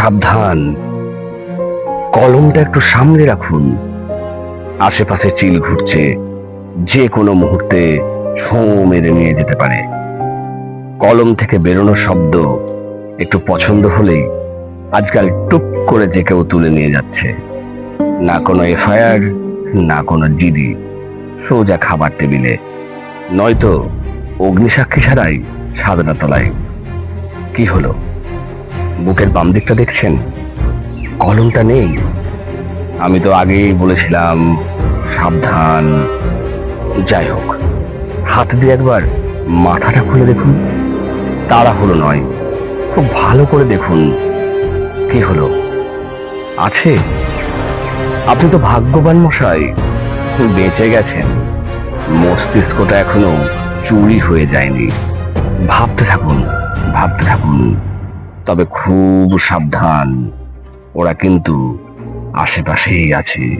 সাবধান। কলমটা একটু সামনে রাখুন। আশেপাশে চিল ঘুরছে। যে কোনো মুহূর্তে ছোঁ মেরে নিয়ে যেতে পারে। কলম থেকে বেরোনো শব্দ একটু পছন্দ হলেই আজকাল টুপ করে যে কেউ তুলে নিয়ে যাচ্ছে। না কোনো এফআইআর, না কোনো জিডি সোজা খাবার টেবিলে। নয়তো অগ্নিসাক্ষী ছাড়াই সাদনা তলায় কি হলো? বুকের বাম দিকটা দেখছেন? কলমটা নেই। আমি তো আগেই বলেছিলাম, সাবধান। যাই হোক, হাত দিয়ে একবার মাথাটা খুলে দেখুন। তারা হলো নয়, খুব ভালো করে দেখুন। কি হলো? আছে? আপনি তো ভাগ্যবান মশাই, বেঁচে গেছেন। মস্তিষ্কটা এখনও চুরি হয়ে যায়নি। ভাবতে থাকুন তবে খুব সাবধান। ওরা কিন্তু আশেপাশেই আছে।